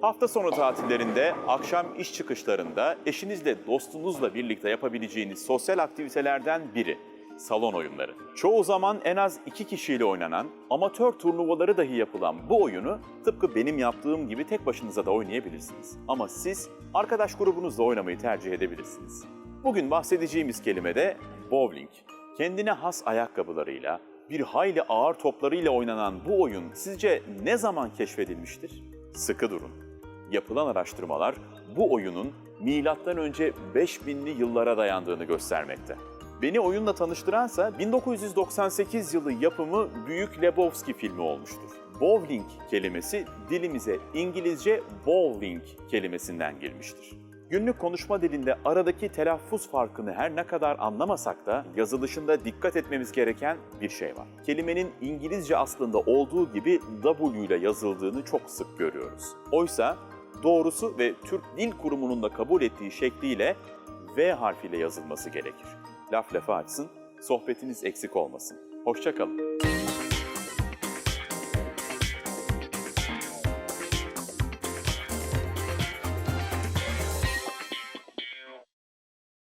Hafta sonu tatillerinde, akşam iş çıkışlarında eşinizle, dostunuzla birlikte yapabileceğiniz sosyal aktivitelerden biri salon oyunları. Çoğu zaman en az iki kişiyle oynanan, amatör turnuvaları dahi yapılan bu oyunu tıpkı benim yaptığım gibi tek başınıza da oynayabilirsiniz. Ama siz arkadaş grubunuzla oynamayı tercih edebilirsiniz. Bugün bahsedeceğimiz kelime de bowling. Kendine has ayakkabılarıyla, bir hayli ağır toplarıyla oynanan bu oyun sizce ne zaman keşfedilmiştir? Sıkı durun. Yapılan araştırmalar bu oyunun önce 5000'li yıllara dayandığını göstermekte. Beni oyunla tanıştıransa 1998 yılı yapımı Büyük Lebowski filmi olmuştur. Bowling kelimesi dilimize İngilizce bowling kelimesinden girmiştir. Günlük konuşma dilinde aradaki telaffuz farkını her ne kadar anlamasak da yazılışında dikkat etmemiz gereken bir şey var. Kelimenin İngilizce aslında olduğu gibi W ile yazıldığını çok sık görüyoruz. Oysa doğrusu ve Türk Dil Kurumu'nun da kabul ettiği şekliyle V harfiyle yazılması gerekir. Laf lafa açsın, sohbetiniz eksik olmasın. Hoşçakalın.